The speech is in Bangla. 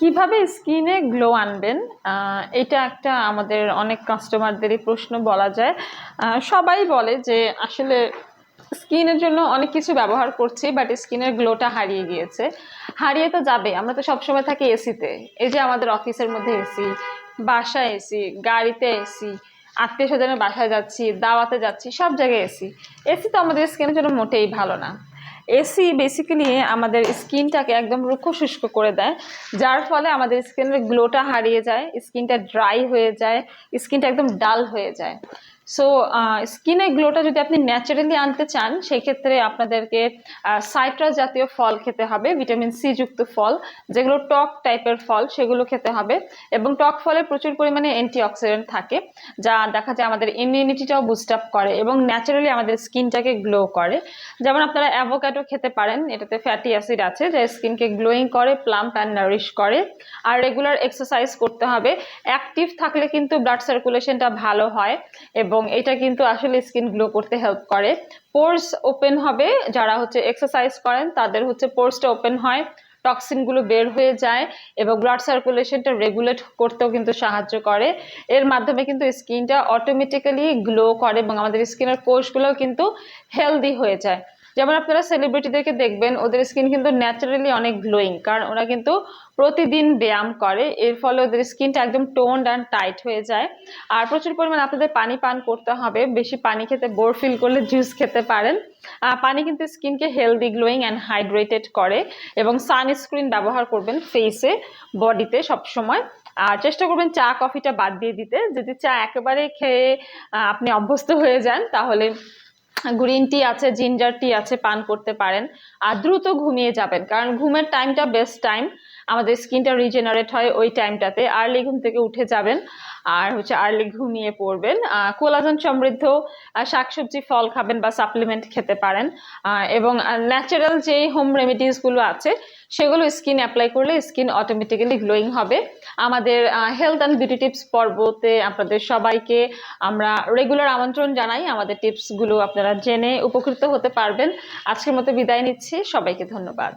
কীভাবে স্কিনে গ্লো আনবেন? এটা একটা আমাদের অনেক কাস্টমারদেরই প্রশ্ন বলা যায়। সবাই বলে যে আসলে স্কিনের জন্য অনেক কিছু ব্যবহার করছি বাট স্কিনের গ্লোটা হারিয়ে গিয়েছে। হারিয়ে তো যাবে, আমরা তো সবসময় থাকি এসিতে। এই যে আমাদের অফিসের মধ্যে এসি, বাসায় এসি, গাড়িতে এসি, আত্মীয় স্বজনের বাসায় যাচ্ছি, দাওয়াতে যাচ্ছি, সব জায়গায় এসি। এসি তো আমাদের স্কিনের জন্য মোটেই ভালো না। এসি বেসিক্যালি আমাদের স্কিনটাকে একদম রুক্ষ শুষ্ক করে দেয়, যার ফলে আমাদের স্কিনের গ্লোটা হারিয়ে যায়, স্কিনটা ড্রাই হয়ে যায়, স্কিনটা একদম ডাল হয়ে যায়। সো স্কিনের গ্লোটা যদি আপনি ন্যাচারালি আনতে চান, সেক্ষেত্রে আপনাদেরকে সাইট্রাস জাতীয় ফল খেতে হবে ভিটামিন সি যুক্ত ফল, যেগুলো টক টাইপের ফল, সেগুলো খেতে হবে। এবং টক ফলে প্রচুর পরিমাণে অ্যান্টিঅক্সিডেন্ট থাকে, যা দেখা যায় আমাদের ইমিউনিটিটাও বুস্ট আপ করে এবং ন্যাচারালি আমাদের স্কিনটাকে গ্লো করে। যেমন আপনারা অ্যাভোকাডো খেতে পারেন, এটাতে ফ্যাটি অ্যাসিড আছে, যা স্কিনকে গ্লোয়িং করে প্লাম্প অ্যান্ড নারিশ করে। আর রেগুলার এক্সারসাইজ করতে হবে অ্যাক্টিভ থাকলে কিন্তু ব্লাড সার্কুলেশনটা ভালো হয় এবং এটা কিন্তু আসলে স্কিন গ্লো করতে হেল্প করে। পোর্স ওপেন হবে, যারা হচ্ছে এক্সারসাইজ করেন, তাদের হচ্ছে পোর্সটা ওপেন হয় টক্সিনগুলো বের হয়ে যায় এবং ব্লাড সার্কুলেশনটা রেগুলেট করতেও কিন্তু সাহায্য করে। এর মাধ্যমে কিন্তু স্কিনটা অটোমেটিক্যালি গ্লো করে এবং আমাদের স্কিনের কোষগুলোও কিন্তু হেলদি হয়ে যায়। যেমন আপনারা সেলিব্রিটিদেরকে দেখবেন, ওদের স্কিন কিন্তু ন্যাচারালি অনেক গ্লোয়িং কারণ ওরা কিন্তু প্রতিদিন ব্যায়াম করে, এর ফলে ওদের স্কিনটা একদম টোন্ড অ্যান্ড টাইট হয়ে যায়। আর প্রচুর পরিমাণে আপনাদের পানি পান করতে হবে, বেশি পানি খেতে বোর ফিল করলে জুস খেতে পারেন। পানি কিন্তু স্কিনকে হেলদি গ্লোয়িং অ্যান্ড হাইড্রেটেড করে এবং সানস্ক্রিন ব্যবহার করবেন ফেসে বডিতে সবসময়। আর চেষ্টা করবেন চা কফিটা বাদ দিয়ে দিতে। যদি চা একেবারে খেয়ে আপনি অভ্যস্ত হয়ে যান, তাহলে গ্রিন টি আছে, জিঞ্জার টি আছে, পান করতে পারেন। আর দ্রুত ঘুমিয়ে যাবেন, কারণ ঘুমের টাইমটা বেস্ট টাইম আমাদের স্কিনটা রিজেনারেট হয় ওই টাইমটাতে আর্লি ঘুম থেকে উঠে যাবেন, আর হচ্ছে আর্লি ঘুমিয়ে পড়বেন। কোলাজন সমৃদ্ধ শাকসবজি, ফল খাবেন বা সাপ্লিমেন্ট খেতে পারেন। এবং ন্যাচারাল যে হোম রেমেডিসগুলো আছে সেগুলো স্কিন অ্যাপ্লাই করলে স্কিন অটোমেটিক্যালি গ্লোয়িং হবে। আমাদের হেলথ অ্যান্ড বিউটি টিপস পর্বতে আপনাদের সবাইকে আমরা রেগুলার আমন্ত্রণ জানাই। আমাদের টিপসগুলো আপনারা জেনে উপকৃত হতে পারবেন। আজকের মতো বিদায় নিচ্ছি। সবাইকে ধন্যবাদ।